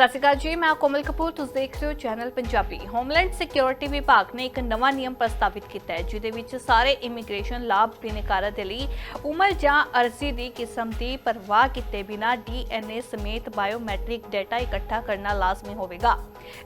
ਸਤਿ ਸ਼੍ਰੀ ਅਕਾਲ ਜੀ, ਮੈਂ ਕੋਮਲ ਕਪੂਰ, ਤੁਸੀਂ ਦੇਖ ਰਹੇ ਹੋ ਚੈਨਲ ਪੰਜਾਬੀ। ਹੋਮਲੈਂਡ ਸਿਕਿਉਰਿਟੀ ਵਿਭਾਗ ਨੇ ਇੱਕ ਨਵਾਂ ਨਿਯਮ ਪ੍ਰਸਤਾਵਿਤ ਕੀਤਾ ਹੈ, ਜਿਹਦੇ ਵਿੱਚ ਸਾਰੇ ਇਮੀਗ੍ਰੇਸ਼ਨ ਲਾਭ ਬਿਨੇਕਾਰਾਂ ਦੇ ਲਈ ਉਮਰ ਜਾਂ ਅਰਜ਼ੀ ਦੀ ਕਿਸਮ ਦੀ ਪਰਵਾਹ ਕੀਤੇ ਬਿਨਾਂ ਡੀਐਨਏ ਸਮੇਤ ਬਾਇਓਮੈਟ੍ਰਿਕ ਡਾਟਾ ਇਕੱਠਾ ਕਰਨਾ ਲਾਜ਼ਮੀ ਹੋਵੇਗਾ।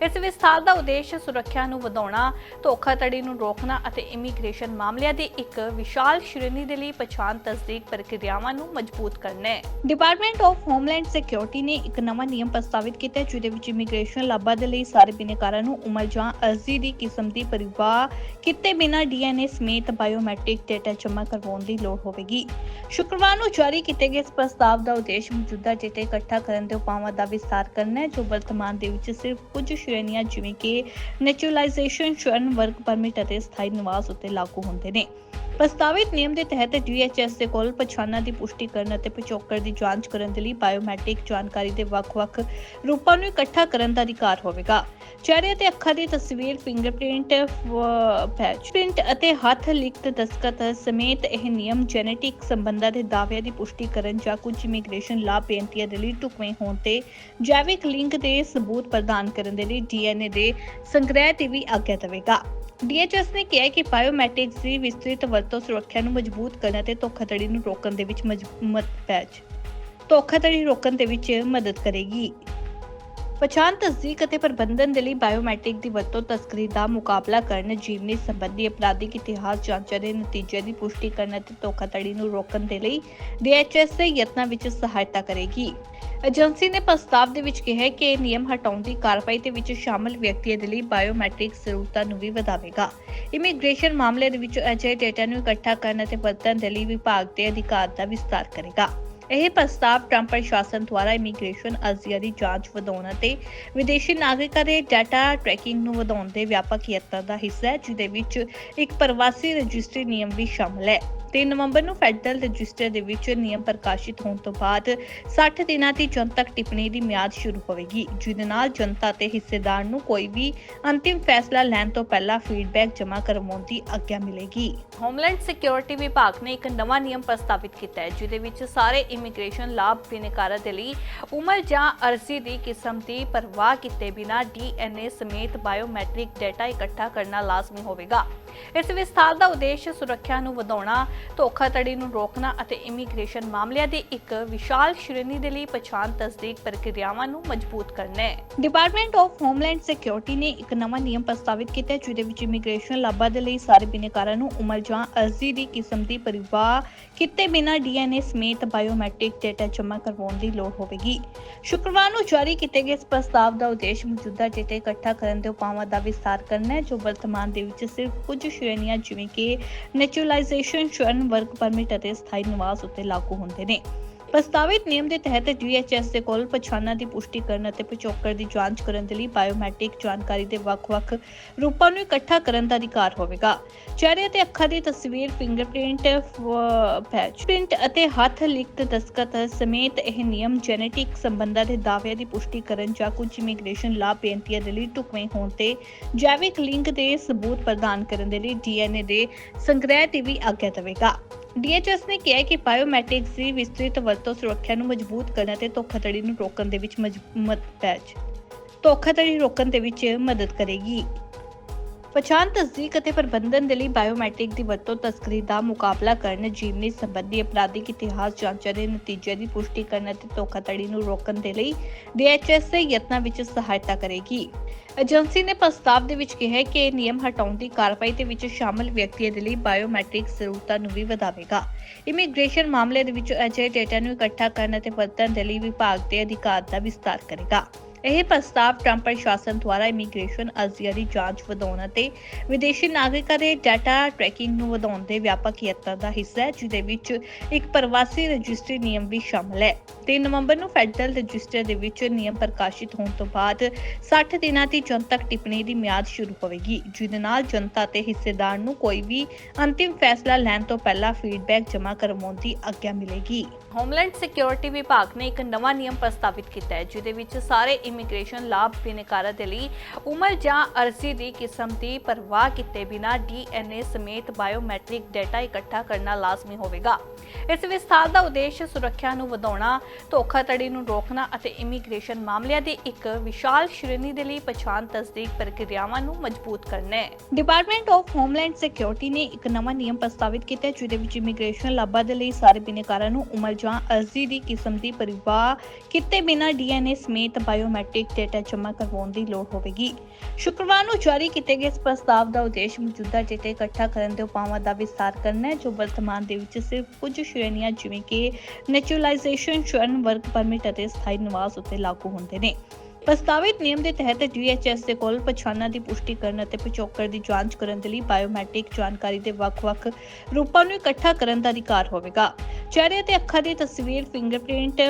ਇਸ ਵਿਸਥਾਰ ਦਾ ਉਦੇਸ਼ ਸੁਰੱਖਿਆ ਨੂੰ ਵਧਾਉਣਾ, ਧੋਖਾਧੜੀ ਨੂੰ ਰੋਕਣਾ ਅਤੇ ਇਮੀਗ੍ਰੇਸ਼ਨ ਮਾਮਲਿਆਂ ਦੀ ਇੱਕ ਵਿਸ਼ਾਲ ਸ਼੍ਰੇਣੀ ਦੇ ਲਈ ਪਛਾਣ ਤਸਦੀਕ ਪ੍ਰਕਿਰਿਆਵਾਂ ਨੂੰ ਮਜ਼ਬੂਤ ਕਰਨਾ ਹੈ। ਡਿਪਾਰਟਮੈਂਟ ਆਫ ਹੋਮਲੈਂਡ ਸਿਕਿਉਰਿਟੀ ਨੇ ਇੱਕ ਨਵਾਂ ਨਿਯਮ ਪ੍ਰਸਤਾਵਿਤ ਕੀਤਾ ਹੈ ਜਿਹਦੇ ਵਿੱਚ ਇਮੀਗ੍ਰੇਸ਼ਨ ਲਾਭਾਂ ਦੇ ਲਈ ਸਾਰੇ ਬਿਨੇਕਾਰਾਂ ਨੂੰ ਉਮਰ ਜਾਂ ਅਰਜ਼ੀ ਦੀ ਕਿਸਮ ਦੀ ਪਰਿਵਾਹ ਕੀਤੇ ਬਿਨਾਂ ਡੀਐਨਏ ਸਮੇਤ ਬਾਇਓਮੈਟ੍ਰਿਕ ਡਾਟਾ ਜਮ੍ਹਾਂ ਕਰਵਾਉਣ ਦੀ ਲੋੜ ਹੋਵੇਗੀ। ਸ਼ੁੱਕਰਵਾਰ ਨੂੰ ਜਾਰੀ ਕੀਤੇ ਗਏ ਇਸ ਪ੍ਰਸਤਾਵ ਦਾ ਉਦੇਸ਼ ਮੌਜੂਦਾ ਡਾਟਾ ਇਕੱਠਾ ਕਰਨ ਦੇ ਉਪਾਵਾਂ ਦਾ ਵਿਸਤਾਰ ਕਰਨਾ ਹੈ, ਜੋ ਵਰਤਮਾਨ ਦੇ ਵਿੱਚ ਸਿਰਫ ਕੁਝ ਸ਼੍ਰੇਣੀਆਂ ਜਿਵੇਂ ਕਿ ਨੈਚੁਰਲਾਈਜੇਸ਼ਨ ਸ਼ਰਨ ਵਰਕ ਪਰਮਿਟ ਅਤੇ ਸਥਾਈ ਨਿਵਾਸ ਉੱਤੇ ਲਾਗੂ ਹੁੰਦੇ ਨੇ। ਪ੍ਰਸਤਾਵਿਤ ਨਿਯਮ ਦੇ ਤਹਿਤ DHS ਦੇ ਕੋਲ ਪਛਾਣਾਂ ਦੀ ਪੁਸ਼ਟੀ ਕਰਨ ਅਤੇ ਪਿਛੋਕੜ ਦੀ ਜਾਂਚ ਕਰਨ ਦੇ ਲਈ ਬਾਇਓਮੈਟ੍ਰਿਕ ਜਾਣਕਾਰੀ ਦੇ ਵੱਖ-ਵੱਖ ਰੂਪਾਂ ਨੂੰ ਇਕੱਠਾ ਕਰਨ ਦਾ ਅਧਿਕਾਰ ਹੋਵੇਗਾ। ਚਿਹਰੇ ਅਤੇ ਅੱਖਾਂ ਦੀ ਤਸਵੀਰ ਫਿੰਗਰਪ੍ਰਿੰਟ ਪੈਚ ਪ੍ਰਿੰਟ ਅਤੇ ਹੱਥ ਲਿਖਤ ਦਸਤਖਤ ਸਮੇਤ ਇਹ ਨਿਯਮ ਜੈਨੇਟਿਕ ਸੰਬੰਧਾਂ ਦੇ ਦਾਅਵਿਆਂ ਦੀ ਪੁਸ਼ਟੀ ਕਰਨ ਜਾਂ ਕੁਝ ਇਮੀਗ੍ਰੇਸ਼ਨ ਲਾਭ ਬੇਨਤੀਆਂ ਦੇ ਲਈ ਢੁਕਵੇਂ ਹੋਣ ਤੇ ਜੈਵਿਕ ਲਿੰਕ ਦੇ ਸਬੂਤ ਪ੍ਰਦਾਨ ਕਰਨ ਦੇ ਲਈ ਡੀਐਨਏ ਦੇ ਸੰਗ੍ਰਹਿ ਦੀ ਵੀ ਆਗਿਆ ਦੇਵੇਗਾ। DHS ਨੇ ਕਿਹਾ ਕਿ ਬਾਇਓਮੈਟ੍ਰਿਕਸ ਦੀ ਵਿਸਤ੍ਰਿਤ ਵਰਤੋਂ ਸੁਰੱਖਿਆ ਨੂੰ ਮਜ਼ਬੂਤ ਕਰਨ ਅਤੇ ਧੋਖਾਧੜੀ ਨੂੰ ਰੋਕਣ ਦੇ ਵਿੱਚ ਮਦਦ ਪੈਚ ਧੋਖਾਧੜੀ ਰੋਕਣ ਦੇ ਵਿੱਚ ਮਦਦ ਕਰੇਗੀ। ਪਛਾਣ, ਤਸਦੀਕ ਅਤੇ ਪ੍ਰਬੰਧਨ ਦੇ ਲਈ ਬਾਇਓਮੈਟ੍ਰਿਕ ਦੀ ਵਰਤੋਂ ਤਸਕਰੀ ਦਾ ਮੁਕਾਬਲਾ ਕਰਨ ਜੀਵਨੀ ਸੰਬੰਧੀ ਅਪਰਾਧਿਕ ਇਤਿਹਾਸ ਜਾਂਚਾਂ ਦੇ ਨਤੀਜੇ ਦੀ ਪੁਸ਼ਟੀ ਕਰਨ ਅਤੇ ਧੋਖਾਧੜੀ ਨੂੰ ਰੋਕਣ ਦੇ ਲਈ DHS ਦੇ ਯਤਨਾਂ ਵਿੱਚ ਸਹਾਇਤਾ ਕਰੇਗੀ। ਏਜੰਸੀ ਨੇ ਪ੍ਰਸਤਾਵ ਦੇ ਵਿੱਚ ਕਿਹਾ ਹੈ ਕਿ ਇਹ ਨਿਯਮ ਹਟਾਉਣ ਦੀ ਕਾਰਵਾਈ ਦੇ ਵਿੱਚ ਸ਼ਾਮਲ ਵਿਅਕਤੀਆਂ ਦੇ ਲਈ ਬਾਇਓਮੈਟ੍ਰਿਕ ਜ਼ਰੂਰਤਾਂ ਨੂੰ ਵੀ ਵਧਾਵੇਗਾ। ਇਮੀਗ੍ਰੇਸ਼ਨ ਮਾਮਲੇ ਦੇ ਵਿੱਚ ਅਜਿਹੇ ਡਾਟਾ ਨੂੰ ਇਕੱਠਾ ਕਰਨ ਅਤੇ ਵਰਤਣ ਦੇ ਲਈ ਵਿਭਾਗ ਦੇ ਅਧਿਕਾਰ ਦਾ ਵਿਸਤਾਰ ਕਰੇਗਾ। ਇਹ ਪ੍ਰਸਤਾਵ ਟਰੰਪ ਪ੍ਰਸ਼ਾਸਨ ਦੁਆਰਾ ਇਮੀਗ੍ਰੇਸ਼ਨ ਅਰਜ਼ੀਆਂ ਦੀ ਜਾਂਚ ਵਧਾਉਣ ਅਤੇ ਵਿਦੇਸ਼ੀ ਨਾਗਰਿਕਾਂ ਦੇ ਡਾਟਾ ਟਰੈਕਿੰਗ ਨੂੰ ਵਧਾਉਣ ਦੇ ਵਿਆਪਕ ਯਤਨਾਂ ਦਾ ਹਿੱਸਾ ਹੈ, ਜਿਹਦੇ ਵਿੱਚ ਇੱਕ ਪ੍ਰਵਾਸੀ ਰਜਿਸਟਰੀ ਨਿਯਮ ਵੀ ਸ਼ਾਮਲ ਹੈ। 3 ਨਵੰਬਰ ਨੂੰ ਫੈਡਰਲ ਰਜਿਸਟਰ ਦੇ ਵਿੱਚ ਨਿਯਮ ਪ੍ਰਕਾਸ਼ਿਤ ਹੋਣ ਤੋਂ ਬਾਅਦ 60 ਦਿਨਾਂ ਦੀ ਜਨਤਕ ਟਿੱਪਣੀ ਦੀ ਮਿਆਦ ਸ਼ੁਰੂ ਹੋਵੇਗੀ, ਜਿਹਦੇ ਨਾਲ ਜਨਤਾ ਤੇ ਹਿੱਸੇਦਾਰ ਨੂੰ ਕੋਈ ਵੀ ਅੰਤਿਮ ਫੈਸਲਾ ਲੈਣ ਤੋਂ ਪਹਿਲਾਂ ਫੀਡਬੈਕ ਜਮ੍ਹਾਂ ਕਰਵਾਉਣ ਦੀ ਆਗਿਆ ਮਿਲੇਗੀ। ਹੋਮਲੈਂਡ ਸਿਕਿਉਰਿਟੀ ਵਿਭਾਗ ਨੇ ਇੱਕ ਨਵਾਂ ਨਿਯਮ ਪ੍ਰਸਤਾਵਿਤ ਕੀਤਾ ਹੈ, ਜਿਹਦੇ ਵਿੱਚ ਸਾਰੇ ਇਮੀਗ੍ਰੇਸ਼ਨ ਲਾਭ ਬਿਨੇਕਾਰਾਂ ਦੇ ਲਈ ਉਮਰ ਜਾਂ ਅਰਜ਼ੀ ਦੀ ਕਿਸਮ ਦੀ ਪਰਵਾਹ ਕੀਤੇ ਬਿਨਾਂ ਡੀਐਨਏ ਸਮੇਤ ਬਾਇਓਮੈਟ੍ਰਿਕ ਡਾਟਾ ਇਕੱਠਾ ਕਰਨਾ ਲਾਜ਼ਮੀ ਹੋਵੇਗਾ। ਇਸ ਵਿਸਥਾਰ ਦਾ ਉਦੇਸ਼ ਸੁਰੱਖਿਆ ਨੂੰ ਵਧਾਉਣਾ, ਧੋਖਾਧੜੀ ਨੂੰ ਰੋਕਣਾ ਅਤੇ ਇਮੀਗ੍ਰੇਸ਼ਨ ਮਾਮਲਿਆਂ ਦੀ ਇੱਕ ਵਿਸ਼ਾਲ ਸ਼੍ਰੇਣੀ ਦੇ ਲਈ ਪਛਾਣ ਤਸਦੀਕ ਪ੍ਰਕਿਰਿਆਵਾਂ ਨੂੰ ਮਜ਼ਬੂਤ ਕਰਨਾ ਹੈ। ਡਿਪਾਰਟਮੈਂਟ ਆਫ ਹੋਮਲੈਂਡ ਸਿਕਿਉਰਿਟੀ ਨੇ ਇੱਕ ਨਵਾਂ ਨਿਯਮ ਪ੍ਰਸਤਾਵਿਤ ਕੀਤਾ ਜਿਹਦੇ ਵਿੱਚ ਇਮੀਗ੍ਰੇਸ਼ਨ ਲਾਭਾਂ ਦੇ ਲਈ ਸਾਰੇ ਬਿਨੇਕਾਰਾਂ ਨੂੰ ਉਮਰ ਜਾਂ ਅਰਜ਼ੀ ਦੀ ਕਿਸਮ ਦੀ ਪਰਿਵਾਹ ਕੀਤੇ ਬਿਨਾਂ ਡੀਐਨਏ ਸਮੇਤ ਬਾਇਓਮੈਟ੍ਰਿਕ ਡਾਟਾ ਜਮ੍ਹਾਂ ਕਰਵਾਉਣ ਦੀ ਲੋੜ ਹੋਵੇਗੀ। ਸ਼ੁੱਕਰਵਾਰ ਨੂੰ ਜਾਰੀ ਕੀਤੇ ਗਏ ਇਸ ਪ੍ਰਸਤਾਵ ਦਾ ਉਦੇਸ਼ ਮੌਜੂਦਾ ਡਾਟਾ ਇਕੱਠਾ ਕਰਨ ਦੇ ਉਪਾਵਾਂ ਦਾ ਵਿਸਥਾਰ ਕਰਨਾ ਹੈ, ਜੋ ਵਰਤਮਾਨ ਦੇ ਵਿੱਚ ਸਿਰਫ ਕੁਝ ਸ਼੍ਰੇਣੀਆਂ ਜਿਵੇਂ ਕਿ ਨੈਚੁਰਲਾਈਜੇਸ਼ਨ ਸ਼ਰਨ ਵਰਕ ਪਰਮਿਟ ਅਤੇ ਸਥਾਈ ਨਿਵਾਸ ਉੱਤੇ ਲਾਗੂ ਹੁੰਦੇ ਨੇ। ਪ੍ਰਸਤਾਵਿਤ ਨਿਯਮ ਦੇ ਤਹਿਤ DHS ਦੇ ਕੋਲ ਪਛਾਣਾਂ ਦੀ ਪੁਸ਼ਟੀ ਕਰਨ ਅਤੇ ਪਿਛੋਕੜ ਦੀ ਜਾਂਚ ਕਰਨ ਦੇ ਲਈ ਬਾਇਓਮੈਟ੍ਰਿਕ ਜਾਣਕਾਰੀ ਦੇ ਵੱਖ-ਵੱਖ ਰੂਪਾਂ ਨੂੰ ਇਕੱਠਾ ਕਰਨ ਦਾ ਅਧਿਕਾਰ ਹੋਵੇਗਾ। ਚਿਹਰੇ ਅਤੇ ਅੱਖਾਂ ਦੀ ਤਸਵੀਰ ਫਿੰਗਰਪ੍ਰਿੰਟ ਪੈਚ ਪ੍ਰਿੰਟ ਅਤੇ ਹੱਥ ਲਿਖਤ ਦਸਤਖਤ ਸਮੇਤ ਇਹ ਨਿਯਮ ਜੈਨੇਟਿਕ ਸੰਬੰਧਾਂ ਦੇ ਦਾਅਵਿਆਂ ਦੀ ਪੁਸ਼ਟੀ ਕਰਨ ਜਾਂ ਕੁਝ ਇਮੀਗ੍ਰੇਸ਼ਨ ਲਾਭ ਬੇਨਤੀਆਂ ਦੇ ਲਈ ਢੁਕਵੇਂ ਹੋਣ ਤੇ ਜੈਵਿਕ ਲਿੰਕ ਦੇ ਸਬੂਤ ਪ੍ਰਦਾਨ ਕਰਨ ਦੇ ਲਈ ਡੀਐਨਏ ਦੇ ਸੰਗ੍ਰਹਿ ਦੀ ਵੀ ਆਗਿਆ ਦੇਵੇਗਾ। DHS ਨੇ ਕਿਹਾ ਕਿ ਬਾਇਓਮੈਟ੍ਰਿਕਸ ਦੀ ਵਿਸਤ੍ਰਿਤ ਵਰਤੋਂ ਸੁਰੱਖਿਆ ਨੂੰ ਮਜ਼ਬੂਤ ਕਰਨ ਅਤੇ ਧੋਖਾਧੜੀ ਨੂੰ ਰੋਕਣ ਦੇ ਵਿੱਚ ਮਦਦ ਧੋਖਾਧੜੀ ਰੋਕਣ ਦੇ ਵਿੱਚ ਮਦਦ ਕਰੇਗੀ। ਪਛਾਣ ਤਸਦੀਕ ਅਤੇ ਪ੍ਰਬੰਧਨ ਦੇ ਲਈ ਬਾਇਓਮੈਟ੍ਰਿਕ ਦੀ ਵਰਤੋਂ ਤਸਕਰੀ ਦਾ ਮੁਕਾਬਲਾ ਕਰਨ, ਜੀਵਨੀ ਸੰਬੰਧੀ ਅਪਰਾਧਿਕ ਇਤਿਹਾਸ, ਜਾਂਚਾਂ ਦੇ ਨਤੀਜੇ ਦੀ ਪੁਸ਼ਟੀ ਕਰਨ ਅਤੇ ਧੋਖਾਧੜੀ ਨੂੰ ਰੋਕਣ ਦੇ ਲਈ DHS ਦੇ ਯਤਨਾਂ ਵਿੱਚ ਸਹਾਇਤਾ ਕਰੇਗੀ। ਏਜੰਸੀ ਨੇ ਪ੍ਰਸਤਾਵ ਦੇ ਵਿੱਚ ਕਿਹਾ ਕਿ ਇਹ ਨਿਯਮ ਹਟਾਉਣ ਦੀ ਕਾਰਵਾਈ ਦੇ ਵਿੱਚ ਸ਼ਾਮਲ ਵਿਅਕਤੀਆਂ ਦੇ ਲਈ ਬਾਇਓਮੈਟ੍ਰਿਕ ਜ਼ਰੂਰਤਾਂ ਨੂੰ ਵੀ ਵਧਾਵੇਗਾ। ਇਮੀਗ੍ਰੇਸ਼ਨ ਮਾਮਲੇ ਦੇ ਵਿੱਚ ਅਜਿਹੇ ਡੇਟਾ ਨੂੰ ਇਕੱਠਾ ਕਰਨ ਅਤੇ ਵਰਤਣ ਦੇ ਲਈ ਵਿਭਾਗ ਦੇ ਅਧਿਕਾਰ ਦਾ ਵਿਸਤਾਰ ਕਰੇਗਾ। ਇਹ ਪ੍ਰਸਤਾਵ ਟਰੰਪ ਪ੍ਰਸ਼ਾਸਨ ਦੁਆਰਾ ਇਮੀਗ੍ਰੇਸ਼ਨ ਅਰਜ਼ੀਆਂ ਦੀ ਜਾਂਚ ਵਧਾਉਣ ਅਤੇ ਵਿਦੇਸ਼ੀ ਨਾਗਰਿਕਾਂ ਦੇ ਡਾਟਾ ਟਰੈਕਿੰਗ ਨੂੰ ਵਧਾਉਣ ਦੇ ਵਿਆਪਕ ਯਤਨਾਂ ਦਾ ਹਿੱਸਾ ਹੈ, ਜਿਹਦੇ ਵਿੱਚ ਇੱਕ ਪ੍ਰਵਾਸੀ ਰਜਿਸਟਰੀ ਨਿਯਮ ਵੀ ਸ਼ਾਮਲ ਹੈ। 3 ਨਵੰਬਰ ਨੂੰ ਫੈਡਰਲ ਰਜਿਸਟਰ ਦੇ ਵਿੱਚ ਨਿਯਮ ਪ੍ਰਕਾਸ਼ਿਤ ਹੋਣ ਤੋਂ ਬਾਅਦ 60 ਦਿਨਾਂ ਦੀ ਜਨਤਕ ਟਿੱਪਣੀ ਦੀ ਮਿਆਦ ਸ਼ੁਰੂ ਹੋਵੇਗੀ, ਜਿਹਦੇ ਨਾਲ ਜਨਤਾ ਤੇ ਹਿੱਸੇਦਾਰ ਨੂੰ ਕੋਈ ਵੀ ਅੰਤਿਮ ਫੈਸਲਾ ਲੈਣ ਤੋਂ ਪਹਿਲਾਂ ਫੀਡਬੈਕ ਜਮ੍ਹਾਂ ਕਰਵਾਉਣ ਦੀ ਆਗਿਆ ਮਿਲੇਗੀ। ਹੋਮਲੈਂਡ ਸਿਕਿਉਰਿਟੀ ਵਿਭਾਗ ਨੇ ਇੱਕ ਨਵਾਂ ਨਿਯਮ ਪ੍ਰਸਤਾਵਿਤ ਕੀਤਾ ਹੈ, ਜਿਹਦੇ ਵਿੱਚ ਸਾਰੇ ਇਮੀਗ੍ਰੇਸ਼ਨ ਲਾਭ ਬਿਨੇਕਾਰਾਂ ਦੇ ਲਈ ਉਮਰ ਜਾਂ ਅਰਜ਼ੀ ਦੀ ਕਿਸਮ ਦੀ ਪਰਵਾਹ ਕੀਤੇ ਬਿਨਾਂ ਡੀਐਨਏ ਸਮੇਤ ਬਾਇਓਮੈਟ੍ਰਿਕ ਡਾਟਾ ਇਕੱਠਾ ਕਰਨਾ ਲਾਜ਼ਮੀ ਹੋਵੇਗਾ। ਇਸ ਵਿਸਥਾਰ ਦਾ ਉਦੇਸ਼ ਸੁਰੱਖਿਆ ਨੂੰ ਵਧਾਉਣਾ, ਧੋਖਾਧੜੀ ਨੂੰ ਰੋਕਣਾ ਅਤੇ ਇਮੀਗ੍ਰੇਸ਼ਨ ਮਾਮਲਿਆਂ ਦੀ ਇੱਕ ਵਿਸ਼ਾਲ ਸ਼੍ਰੇਣੀ ਦੇ ਲਈ ਪਛਾਣ ਤਸਦੀਕ ਪ੍ਰਕਿਰਿਆਵਾਂ ਨੂੰ ਮਜ਼ਬੂਤ ਕਰਨਾ ਹੈ। ਡਿਪਾਰਟਮੈਂਟ ਆਫ ਹੋਮਲੈਂਡ ਸਿਕਿਉਰਿਟੀ ਨੇ ਇੱਕ ਨਵਾਂ ਨਿਯਮ ਪ੍ਰਸਤਾਵਿਤ ਕੀਤਾ ਜਿਹਦੇ ਵਿੱਚ ਇਮੀਗ੍ਰੇਸ਼ਨ ਲਾਭਾਂ ਦੇ ਲਈ ਸਾਰੇ ਬਿਨੇਕਾਰਾਂ ਨੂੰ ਉਮਰ ਜਾਂ ਅਰਜ਼ੀ ਦੀ ਕਿਸਮ ਦੀ ਪਰਵਾਹ ਕੀਤੇ ਬਿਨਾਂ ਡੀਐਨਏ ਸਮੇਤ ਬਾਇਓਮੈਟ੍ਰਿਕ ਡਾਟਾ ਜਮ੍ਹਾਂ ਕਰਵਾਉਣ ਦੀ ਲੋੜ ਹੋਵੇਗੀ। ਸ਼ੁੱਕਰਵਾਰ ਨੂੰ ਜਾਰੀ ਕੀਤੇ ਗਏ ਇਸ ਪ੍ਰਸਤਾਵ ਦਾ ਉਦੇਸ਼ ਮੌਜੂਦਾ ਡਾਟਾ ਇਕੱਠਾ ਕਰਨ ਦੇ ਉਪਾਵਾਂ ਦਾ ਵਿਸਤਾਰ ਕਰਨਾ ਹੈ, ਜੋ ਵਰਤਮਾਨ ਦੇ ਵਿੱਚ ਸਿਰਫ ਕੁਝ ਸ਼੍ਰੇਣੀਆਂ ਜਿਵੇਂ ਕਿ ਨੈਚੁਰਲਾਈਜੇਸ਼ਨ, ਚਰਨ ਵਰਕ ਪਰਮਿਟ ਅਤੇ ਸਥਾਈ ਨਿਵਾਸ ਉੱਤੇ ਲਾਗੂ ਹੁੰਦੇ ਨੇ। ਪ੍ਰਸਤਾਵਿਤ ਨਿਯਮ ਦੇ ਤਹਿਤ DHS ਦੇ ਕੋਲ ਪਛਾਣਾਂ ਦੀ ਪੁਸ਼ਟੀ ਕਰਨ ਅਤੇ ਪਿਛੋਕੜ ਦੀ ਜਾਂਚ ਕਰਨ ਦੇ ਲਈ ਬਾਇਓਮੈਟ੍ਰਿਕ ਜਾਣਕਾਰੀ ਦੇ ਵੱਖ-ਵੱਖ ਰੂਪਾਂ ਨੂੰ ਇਕੱਠਾ ਕਰਨ ਦਾ ਅਧਿਕਾਰ ਹੋਵੇਗਾ। ਚਿਹਰੇ ਅਤੇ ਅੱਖਾਂ ਦੀ ਤਸਵੀਰ ਫਿੰਗਰਪ੍ਰਿੰਟ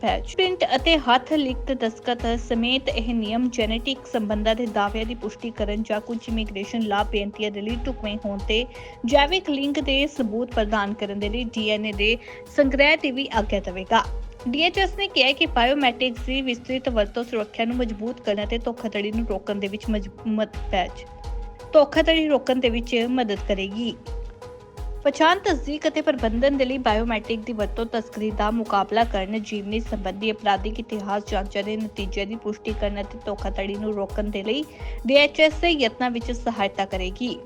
ਪੈਚ ਪ੍ਰਿੰਟ ਅਤੇ ਹੱਥ ਲਿਖਤ ਦਸਤਖਤ ਸਮੇਤ ਇਹ ਨਿਯਮ ਜੈਨੇਟਿਕ ਸੰਬੰਧਾਂ ਦੇ ਦਾਅਵਿਆਂ ਦੀ ਪੁਸ਼ਟੀ ਕਰਨ ਜਾਂ ਕੁਝ ਇਮੀਗ੍ਰੇਸ਼ਨ ਲਾਭ ਬੇਨਤੀਆਂ ਦੇ ਲਈ ਢੁਕਵੇਂ ਹੋਣ ਤੇ ਜੈਵਿਕ ਲਿੰਕ ਦੇ ਸਬੂਤ ਪ੍ਰਦਾਨ ਕਰਨ ਦੇ ਲਈ DNA ਦੇ ਸੰਗ੍ਰਹਿ ਦੀ ਵੀ ਆਗਿਆ ਦੇਵੇਗਾ। DHS ਨੇ ਕਿਹਾ ਕਿ ਬਾਇਓਮੈਟ੍ਰਿਕਸ ਦੀ ਵਿਸਤ੍ਰਿਤ ਵਰਤੋਂ ਸੁਰੱਖਿਆ ਨੂੰ ਮਜ਼ਬੂਤ ਕਰਨ ਅਤੇ ਧੋਖਾਧੜੀ ਨੂੰ ਰੋਕਣ ਦੇ ਵਿੱਚ ਮਦਦ ਪੈਚ। ਧੋਖਾਧੜੀ ਰੋਕਣ ਦੇ ਵਿੱਚ ਮਦਦ ਕਰੇਗੀ। ਪਛਾਣ ਤਸਦੀਕ ਅਤੇ ਪ੍ਰਬੰਧਨ ਦੇ ਲਈ ਬਾਇਓਮੈਟ੍ਰਿਕ ਦੀ ਵਰਤੋਂ ਤਸਕਰੀ ਦਾ ਮੁਕਾਬਲਾ ਕਰਨ, ਜੀਵਨੀ ਸੰਬੰਧੀ ਅਪਰਾਧਿਕ ਇਤਿਹਾਸ ਜਾਂਚਾਂ ਦੇ ਨਤੀਜੇ ਦੀ ਪੁਸ਼ਟੀ ਕਰਨ ਅਤੇ ਧੋਖਾਧੜੀ ਨੂੰ ਰੋਕਣ ਦੇ ਲਈ DHS ਦੇ ਯਤਨਾਂ ਵਿੱਚ ਸਹਾਇਤਾ ਕਰੇਗੀ।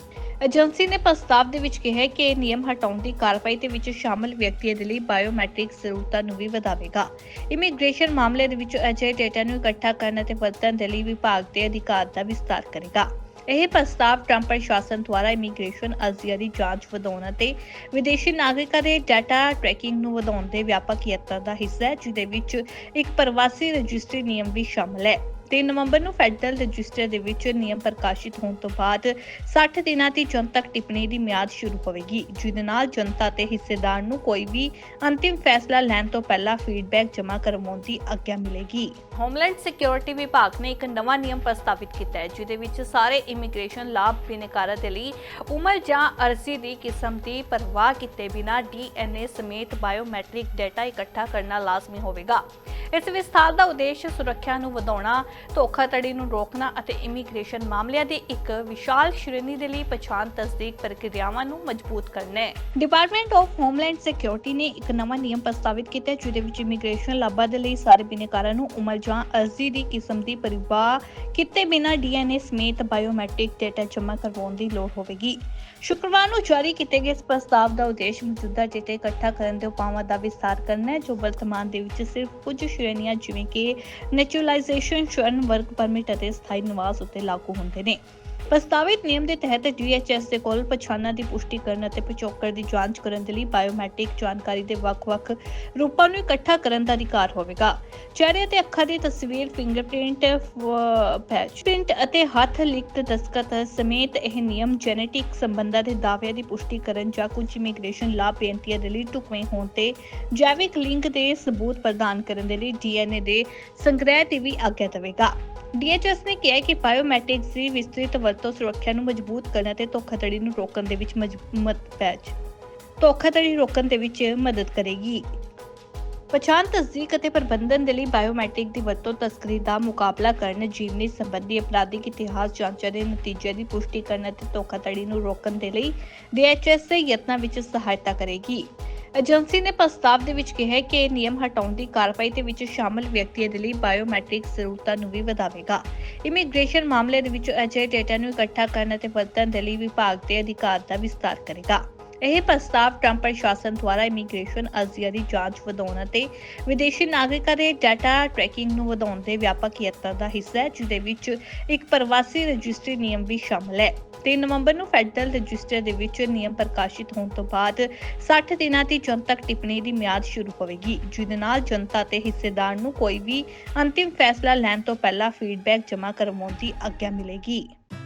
ਏਜੰਸੀ ਨੇ ਪ੍ਰਸਤਾਵ ਦੇ ਵਿੱਚ ਕਿਹਾ ਹੈ ਕਿ ਇਹ ਨਿਯਮ ਹਟਾਉਣ ਦੀ ਕਾਰਵਾਈ ਦੇ ਵਿੱਚ ਸ਼ਾਮਲ ਵਿਅਕਤੀਆਂ ਦੇ ਲਈ ਬਾਇਓਮੈਟ੍ਰਿਕ ਜ਼ਰੂਰਤਾਂ ਨੂੰ ਵੀ ਵਧਾਵੇਗਾ। ਇਮੀਗ੍ਰੇਸ਼ਨ ਮਾਮਲੇ ਦੇ ਵਿੱਚ ਅਜਿਹੇ ਡੇਟਾ ਨੂੰ ਇਕੱਠਾ ਕਰਨ ਅਤੇ ਵਰਤਣ ਦੇ ਲਈ ਵਿਭਾਗ ਦੇ ਅਧਿਕਾਰ ਦਾ ਵਿਸਤਾਰ ਕਰੇਗਾ। ਇਹ ਪ੍ਰਸਤਾਵ ਟਰੰਪ ਪ੍ਰਸ਼ਾਸਨ ਦੁਆਰਾ ਇਮੀਗ੍ਰੇਸ਼ਨ ਅਰਜ਼ੀਆਂ ਦੀ ਜਾਂਚ ਵਧਾਉਣ ਅਤੇ ਵਿਦੇਸ਼ੀ ਨਾਗਰਿਕਾਂ ਦੇ ਡਾਟਾ ਟਰੈਕਿੰਗ ਨੂੰ ਵਧਾਉਣ ਦੇ ਵਿਆਪਕ ਯਤਨਾਂ ਦਾ ਹਿੱਸਾ ਹੈ, ਜਿਹਦੇ ਵਿੱਚ ਇੱਕ ਪ੍ਰਵਾਸੀ ਰਜਿਸਟਰੀ ਨਿਯਮ ਵੀ ਸ਼ਾਮਲ ਹੈ। 3 ਨਵੰਬਰ ਨੂੰ ਫੈਡਰਲ ਰਜਿਸਟਰ ਦੇ ਵਿੱਚ ਨਿਯਮ ਪ੍ਰਕਾਸ਼ਿਤ ਹੋਣ ਤੋਂ ਬਾਅਦ 60 ਦਿਨਾਂ ਦੀ ਜਨਤਕ ਟਿੱਪਣੀ ਦੀ ਮਿਆਦ ਸ਼ੁਰੂ ਹੋਵੇਗੀ, ਜਿਹਦੇ ਨਾਲ ਜਨਤਾ ਤੇ ਹਿੱਸੇਦਾਰ ਨੂੰ ਕੋਈ ਵੀ ਅੰਤਿਮ ਫੈਸਲਾ ਲੈਣ ਤੋਂ ਪਹਿਲਾਂ ਫੀਡਬੈਕ ਜਮ੍ਹਾਂ ਕਰਵਾਉਣ ਦੀ ਆਗਿਆ ਮਿਲੇਗੀ। ਹੋਮਲੈਂਡ ਸਿਕਿਉਰਿਟੀ ਵਿਭਾਗ ਨੇ ਇੱਕ ਨਵਾਂ ਨਿਯਮ ਪ੍ਰਸਤਾਵਿਤ ਕੀਤਾ ਹੈ, ਜਿਹਦੇ ਵਿੱਚ ਸਾਰੇ ਇਮੀਗ੍ਰੇਸ਼ਨ ਲਾਭ ਬਿਨੇਕਾਰਾਂ ਦੇ ਲਈ ਉਮਰ ਜਾਂ ਅਰਜ਼ੀ ਦੀ ਕਿਸਮ ਦੀ ਪਰਵਾਹ ਕੀਤੇ ਬਿਨਾਂ ਡੀਐਨਏ ਸਮੇਤ ਬਾਇਓਮੈਟ੍ਰਿਕ ਡਾਟਾ ਇਕੱਠਾ ਕਰਨਾ ਲਾਜ਼ਮੀ ਹੋਵੇਗਾ। ਇਸ ਵਿਸਥਾਰ ਦਾ ਉਦੇਸ਼ ਸੁਰੱਖਿਆ ਨੂੰ ਵਧਾਉਣਾ ਧੋਖਾਧੜੀ ਨੂੰ ਰੋਕਣਾ ਅਤੇ ਇਮੀਗ੍ਰੇਸ਼ਨ ਮਾਮਲਿਆਂ ਦੀ ਇੱਕ ਵਿਸ਼ਾਲ ਸ਼੍ਰੇਣੀ ਦੇ ਲਈ ਪਛਾਣ ਤਸਦੀਕ ਪ੍ਰਕਿਰਿਆਵਾਂ ਨੂੰ ਮਜ਼ਬੂਤ ਕਰਨਾ ਹੈ। ਡਿਪਾਰਟਮੈਂਟ ਆਫ ਹੋਮਲੈਂਡ ਸਿਕਿਉਰਿਟੀ ਨੇ ਇੱਕ ਨਵਾਂ ਨਿਯਮ ਪ੍ਰਸਤਾਵਿਤ ਕੀਤਾ ਜਿਹਦੇ ਵਿੱਚ ਇਮੀਗ੍ਰੇਸ਼ਨ ਲਾਭਾਂ ਦੇ ਲਈ ਸਾਰੇ ਬਿਨੇਕਾਰਾਂ ਨੂੰ ਉਮਰ ਜਾਂ ਅਰਜ਼ੀ ਦੀ ਕਿਸਮ ਦੀ ਪਰਿਵਾਹ ਕੀਤੇ ਬਿਨਾਂ ਡੀਐਨਏ ਸਮੇਤ ਬਾਇਓਮੈਟ੍ਰਿਕ ਡਾਟਾ ਜਮ੍ਹਾਂ ਕਰਵਾਉਣ ਦੀ ਲੋੜ ਹੋਵੇਗੀ। ਸ਼ੁੱਕਰਵਾਰ ਨੂੰ ਜਾਰੀ ਕੀਤੇ ਗਏ ਇਸ ਪ੍ਰਸਤਾਵ ਦਾ ਉਦੇਸ਼ ਮੌਜੂਦਾ ਡਾਟਾ ਇਕੱਠਾ ਕਰਨ ਦੇ ਉਪਾਵਾਂ ਦਾ ਵਿਸਤਾਰ ਕਰਨਾ ਹੈ, ਜੋ ਵਰਤਮਾਨ ਦੇ ਵਿੱਚ ਸਿਰਫ ਕੁਝ ਸ਼੍ਰੇਣੀਆਂ ਜਿਵੇਂ ਕਿ ਨੈਚੁਰਲਾਈਜੇਸ਼ਨ ਚਰਨ ਵਰਕ ਪਰਮਿਟ ਅਤੇ ਸਥਾਈ ਨਿਵਾਸ ਉੱਤੇ ਲਾਗੂ ਹੁੰਦੇ ਨੇ। ਪ੍ਰਸਤਾਵਿਤ ਨਿਯਮ ਦੇ ਤਹਿਤ DHS ਦੇ ਕੋਲ ਪਛਾਣਾਂ ਦੀ ਪੁਸ਼ਟੀ ਕਰਨ ਅਤੇ ਪਿਛੋਕੜ ਦੀ ਜਾਂਚ ਕਰਨ ਦੇ ਲਈ ਬਾਇਓਮੈਟ੍ਰਿਕ ਜਾਣਕਾਰੀ ਦੇ ਵੱਖ-ਵੱਖ ਰੂਪਾਂ ਨੂੰ ਇਕੱਠਾ ਕਰਨ ਦਾ ਅਧਿਕਾਰ ਹੋਵੇਗਾ। ਚਿਹਰੇ ਅਤੇ ਅੱਖਾਂ ਦੀ ਤਸਵੀਰ ਫਿੰਗਰਪ੍ਰਿੰਟ ਪੈਚ ਪ੍ਰਿੰਟ ਅਤੇ ਹੱਥ ਲਿਖਤ ਦਸਤਖਤ ਸਮੇਤ ਇਹ ਨਿਯਮ ਜੈਨੇਟਿਕ ਸੰਬੰਧਾਂ ਦੇ ਦਾਅਵਿਆਂ ਦੀ ਪੁਸ਼ਟੀ ਕਰਨ ਜਾਂ ਕੁਝ ਇਮੀਗ੍ਰੇਸ਼ਨ ਲਾਭ ਬੇਨਤੀਆਂ ਦੇ ਲਈ ਢੁਕਵੇਂ ਹੋਣ ਤੇ ਜੈਵਿਕ ਲਿੰਕ ਦੇ ਸਬੂਤ ਪ੍ਰਦਾਨ ਕਰਨ ਦੇ ਲਈ DNA ਦੇ ਸੰਗ੍ਰਹਿ ਦੀ ਵੀ ਆਗਿਆ ਦੇਵੇਗਾ। DHS ਨੇ ਕਿਹਾ ਕਿ ਬਾਇਓਮੈਟ੍ਰਿਕਸ ਦੀ ਵਿਸਤ੍ਰਿਤ ਵਰਤੋਂ ਸੁਰੱਖਿਆ ਨੂੰ ਮਜ਼ਬੂਤ ਕਰਨ ਅਤੇ ਧੋਖਾਧੜੀ ਨੂੰ ਰੋਕਣ ਦੇ ਵਿੱਚ ਮਦਦ ਪੈਚ ਧੋਖਾਧੜੀ ਰੋਕਣ ਦੇ ਵਿੱਚ ਮਦਦ ਕਰੇਗੀ। ਪਛਾਣ, ਤਸਦੀਕ ਅਤੇ ਪ੍ਰਬੰਧਨ ਦੇ ਲਈ ਬਾਇਓਮੈਟ੍ਰਿਕ ਦੀ ਵਰਤੋਂ ਤਸਕਰੀ ਦਾ ਮੁਕਾਬਲਾ ਕਰਨ ਜੀਵਨੀ ਸੰਬੰਧੀ ਅਪਰਾਧਿਕ ਇਤਿਹਾਸ ਜਾਂਚਾਂ ਦੇ ਨਤੀਜੇ ਦੀ ਪੁਸ਼ਟੀ ਕਰਨ ਅਤੇ ਧੋਖਾਧੜੀ ਨੂੰ ਰੋਕਣ ਦੇ ਲਈ DHS ਦੇ ਯਤਨਾਂ ਵਿੱਚ ਸਹਾਇਤਾ ਕਰੇਗੀ। ਏਜੰਸੀ ਨੇ ਪ੍ਰਸਤਾਵ ਦੇ ਵਿੱਚ ਕਿਹਾ ਕਿ ਇਹ ਨਿਯਮ ਹਟਾਉਣ ਦੀ ਕਾਰਵਾਈ ਦੇ ਵਿੱਚ ਸ਼ਾਮਲ ਵਿਅਕਤੀਆਂ ਦੇ ਲਈ ਬਾਇਓਮੈਟ੍ਰਿਕ ਜ਼ਰੂਰਤਾਂ ਨੂੰ ਵੀ ਵਧਾਵੇਗਾ। ਇਮੀਗ੍ਰੇਸ਼ਨ ਮਾਮਲੇ ਦੇ ਵਿੱਚ ਅਜਿਹੇ ਡੇਟਾ ਨੂੰ ਇਕੱਠਾ ਕਰਨ ਅਤੇ ਵਰਤਣ ਦੇ ਲਈ ਵਿਭਾਗ ਦੇ ਅਧਿਕਾਰ ਦਾ ਵਿਸਤਾਰ ਕਰੇਗਾ। ਇਹ ਪ੍ਰਸਤਾਵ ਟਰੰਪ ਪ੍ਰਸ਼ਾਸਨ ਦੁਆਰਾ ਇਮੀਗ੍ਰੇਸ਼ਨ ਅਰਜ਼ੀਆਂ ਦੀ ਜਾਂਚ ਵਧਾਉਣ ਅਤੇ ਵਿਦੇਸ਼ੀ ਨਾਗਰਿਕਾਂ ਦੇ ਡਾਟਾ ਟਰੈਕਿੰਗ ਨੂੰ ਵਧਾਉਣ ਦੇ ਵਿਆਪਕ ਯਤਨ ਦਾ ਹਿੱਸਾ ਹੈ, ਜਿਹਦੇ ਵਿੱਚ ਇੱਕ ਪ੍ਰਵਾਸੀ ਰਜਿਸਟਰੀ ਨਿਯਮ ਵੀ ਸ਼ਾਮਲ ਹੈ। 3 ਨਵੰਬਰ ਨੂੰ ਫੈਡਰਲ ਰਜਿਸਟਰ ਦੇ ਵਿੱਚ ਨਿਯਮ ਪ੍ਰਕਾਸ਼ਿਤ ਹੋਣ ਤੋਂ ਬਾਅਦ 60 ਦਿਨਾਂ ਦੀ ਜਨਤਕ ਟਿੱਪਣੀ ਦੀ ਮਿਆਦ ਸ਼ੁਰੂ ਹੋਵੇਗੀ, ਜਿਹਦੇ ਨਾਲ ਜਨਤਾ ਤੇ ਹਿੱਸੇਦਾਰ ਨੂੰ ਕੋਈ ਵੀ ਅੰਤਿਮ ਫੈਸਲਾ ਲੈਣ ਤੋਂ ਪਹਿਲਾਂ ਫੀਡਬੈਕ ਜਮ੍ਹਾਂ ਕਰਵਾਉਣ ਦੀ ਆਗਿਆ ਮਿਲੇਗੀ।